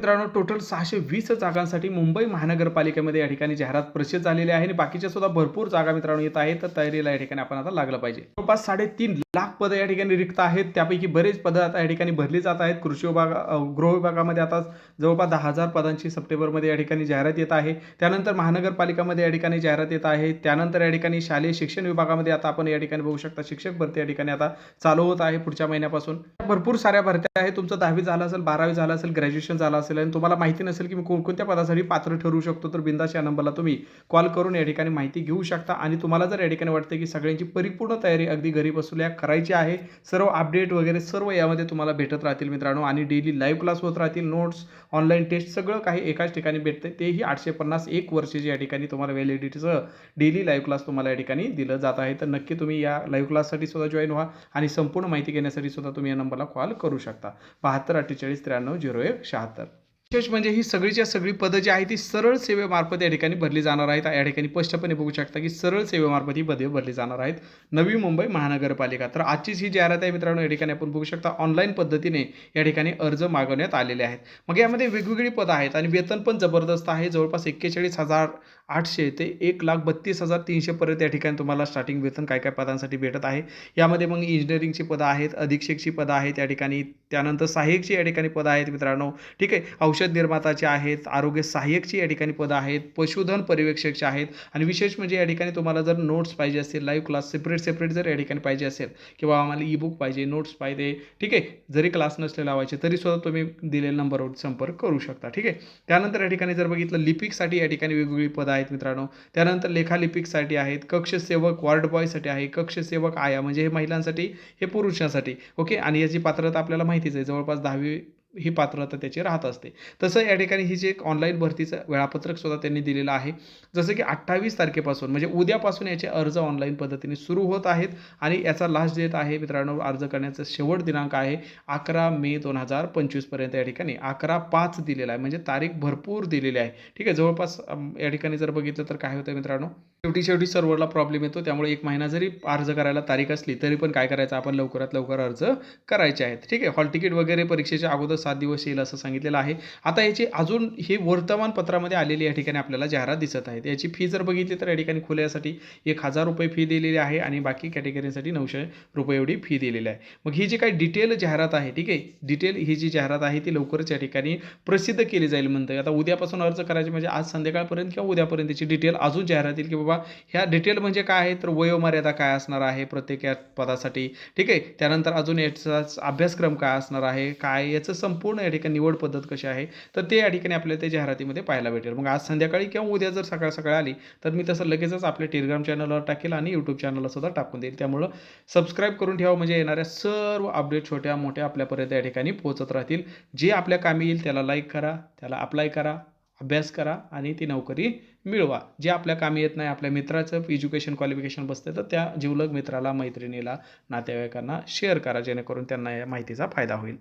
मित्रांनो टोटल सहाशे वीस जागांसाठी मुंबई महानगरपालिकेमध्ये या ठिकाणी जाहिरात प्रसिद्ध झालेली आहे आणि बाकीच्या सुद्धा भरपूर जागा मित्रांनो येत आहेत. तर तयारीला या ठिकाणी आपण आता लागलं पाहिजे. जवळपास साडेतीन लाख पदं या ठिकाणी रिक्त आहेत. त्यापैकी बरेच पदं आता या ठिकाणी भरली जात आहेत. कृषी विभाग गृह विभागामध्ये आता जवळपास दहा हजार पदांची सप्टेंबरमध्ये या ठिकाणी जाहिरात येत आहे. त्यानंतर महानगरपालिकामध्ये या ठिकाणी जाहिरात येत आहे. त्यानंतर या ठिकाणी शालेय शिक्षण विभागामध्ये आता आपण या ठिकाणी बघू शकता शिक्षक भरती या ठिकाणी आता चालू होत आहे पुढच्या महिन्यापासून. भरपूर साऱ्या भरत्या आहे तुमचं दहावी झालं असेल बारावी झालं असेल ग्रॅज्युएशन झालं असेल आणि तुम्हाला माहिती नसेल की मी कोणकोणत्या पदासाठी पात्र ठरू शकतो तर बिंदास या नंबरला तुम्ही कॉल करून या ठिकाणी माहिती घेऊ शकता. आणि तुम्हाला जर या ठिकाणी वाटतं की सगळ्यांची परिपूर्ण तयारी अगदी घरी बसल्या करायची आहे सर्व अपडेट वगैरे सर्व यामध्ये तुम्हाला भेटत राहतील मित्रांनो. आणि डेली लाईव्ह क्लास होत राहतील नोट्स ऑनलाईन टेस्ट सगळं काही एकाच ठिकाणी भेटते तेही आठशे पन्नास एक वर्षाची या ठिकाणी तुम्हाला व्हॅलिडिटीचं डेली लाईव्ह क्लास तुम्हाला या ठिकाणी दिलं जात आहे. तर नक्की तुम्ही या लाईव्ह क्लाससाठी सुद्धा जॉईन व्हा आणि संपूर्ण माहिती घेण्यासाठी सुद्धा तुम्ही या नंबरला कॉल करू शकता. बहात्तर अठ्ठेचाळीस त्र्याण्णव झिरो एक शहात्तर. विशेष म्हणजे ही सगळीच्या सगळी पदं जी आहे ती सरळ सेवेमार्फत या ठिकाणी भरली जाणार आहेत. या ठिकाणी स्पष्टपणे बघू शकता की सरळ सेवेमार्फत ही पदे भरली जाणार आहेत. नवी मुंबई महानगरपालिका. तर आजचीच ही जाहिरात आहे मित्रांनो या ठिकाणी आपण बघू शकता ऑनलाईन पद्धतीने या ठिकाणी अर्ज मागवण्यात आलेले आहेत. मग यामध्ये वेगवेगळी पदं आहेत आणि वेतन पण जबरदस्त आहे. जवळपास एक्केचाळीस हजार आठशे ते एक लाख बत्तीस हजार तीनशेपर्यंत या ठिकाणी तुम्हाला स्टार्टिंग वेतन काय काय पदांसाठी भेटत आहे. यामध्ये मग इंजिनिअरिंगची पदं आहेत अधीक्षकची पदं आहेत या ठिकाणी. त्यानंतर सहाय्यकची या ठिकाणी पदं आहेत मित्रांनो. ठीक आहे औषध निर्माताचे आहेत आरोग्य सहाय्यकची या ठिकाणी पदं आहेत पशुधन पर्यवेक्षकचे आहेत आणि विशेष म्हणजे या ठिकाणी तुम्हाला जर नोट्स पाहिजे असतील लाईव्ह क्लास सेपरेट सेपरेट जर या ठिकाणी पाहिजे असेल किंवा आम्हाला ई बुक पाहिजे नोट्स पाहिजे ठीक आहे जरी क्लास नसले लावायचे तरी सुद्धा तुम्ही दिलेल्या नंबरवर संपर्क करू शकता ठीक आहे. त्यानंतर या ठिकाणी जर बघितलं लिपिकसाठी या ठिकाणी वेगवेगळी पदं आहेत मित्रांनो. त्यानंतर लेखालिपिकसाठी आहेत कक्षसेवक वॉर्ड बॉयसाठी आहे कक्षसेवक आया म्हणजे हे महिलांसाठी हे पुरुषांसाठी ओके. आणि याची पात्रता आपल्याला माहिती माहितीच आहे. जवळपास दहावी ही पात्रता त्याची राहत असते. तसं या ठिकाणी ही जे एक ऑनलाईन भरतीचं वेळापत्रक सुद्धा त्यांनी दिलेलं आहे. जसं की अठ्ठावीस तारखेपासून म्हणजे उद्यापासून याचे अर्ज ऑनलाईन पद्धतीने सुरू होत आहेत आणि याचा लास्ट डेट आहे मित्रांनो अर्ज करण्याचा शेवट दिनांक आहे अकरा मे दोन हजार पंचवीसपर्यंत या ठिकाणी. अकरा पाच दिलेला आहे म्हणजे तारीख भरपूर दिलेली आहे. ठीक आहे जवळपास या ठिकाणी जर बघितलं तर काय होतं मित्रांनो शेवटी शेवटी सर्व्हरला प्रॉब्लेम येतो त्यामुळे एक महिना जरी अर्ज करायला तारीख असली तरी पण काय करायचं? आपण लवकरात लवकर अर्ज करायचे आहेत. ठीक आहे हॉल तिकीट वगैरे परीक्षेच्या अगोदर सात दिवस येईल असं सांगितलेलं आहे. आता याची अजून हे वर्तमानपत्रामध्ये आलेली या ठिकाणी आपल्याला जाहिरात दिसत आहेत याची फी जर बघितली तर या ठिकाणी खुल्यासाठी एक हजार रुपये फी दिलेली आहे आणि बाकी कॅटेगरीसाठी नऊशे रुपये एवढी फी दिलेली आहे. मग ही जी काही डिटेल जाहिरात आहे ठीक आहे? डिटेल ही जी जाहिरात आहे ती लवकरच या ठिकाणी प्रसिद्ध केली जाईल म्हणतं आता उद्यापासून अर्ज करायचे म्हणजे आज संध्याकाळपर्यंत किंवा उद्यापर्यंत याची डिटेल अजून जाहिरात येईल की बाबा ह्या डिटेल म्हणजे काय आहे? तर वयोमर्यादा काय असणार आहे प्रत्येक या पदासाठी ठीक आहे? त्यानंतर अजून याचा अभ्यासक्रम काय असणार आहे? काय याचं संपूर्ण या ठिकाणी निवड पद्धत कशी आहे तर ते या ठिकाणी आपल्याला ते जाहिरातीमध्ये पाहायला भेटेल. मग आज संध्याकाळी किंवा उद्या जर सकाळ सकाळ आली तर मी तसं लगेचच आपल्या टेलिग्राम चॅनलवर टाकेल आणि यूट्यूब चॅनलला सुद्धा टाकून देईल. त्यामुळं सबस्क्राईब करून ठेवा म्हणजे येणाऱ्या सर्व अपडेट छोट्या मोठ्या आपल्यापर्यंत या ठिकाणी पोहोचत राहतील. जे आपल्या कामी येईल त्याला लाईक करा त्याला अप्लाय करा अभ्यास करा आणि ती नोकरी मिळवा. जे आपल्या कामी येत नाही आपल्या मित्राचं एज्युकेशन क्वालिफिकेशन बसतं तर त्या जिवलग मित्राला मैत्रिणीला नातेवाईकांना शेअर करा जेणेकरून त्यांना या माहितीचा फायदा होईल.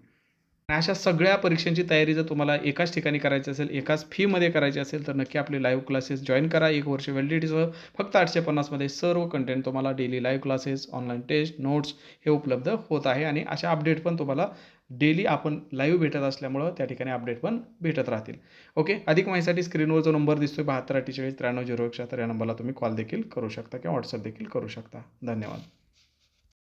अशा सगळ्या परीक्षांची तयारी जर तुम्हाला एकाच ठिकाणी करायची असेल एकाच फीमध्ये करायची असेल तर नक्की आपले लाईव्ह क्लासेस जॉईन करा. एक वर्ष व्हॅलिडिटीसह फक्त आठशे पन्नासमध्ये सर्व कंटेंट तुम्हाला daily live classes online test notes हे उपलब्ध होत आहे. आणि अशा अपडेट पण तुम्हाला डेली आपण लाईव्ह भेटत असल्यामुळं त्या ठिकाणी अपडेट पण भेटत राहतील. ओके अधिक माहितीसाठी स्क्रीनवर जो नंबर दिसतोय बहात्तर अठ्ठेचाळीस त्र्याण्णव झिरो एकशहात्तर या नंबरला तुम्ही कॉल देखील करू शकता किंवा व्हॉट्सअप देखील करू शकता. धन्यवाद.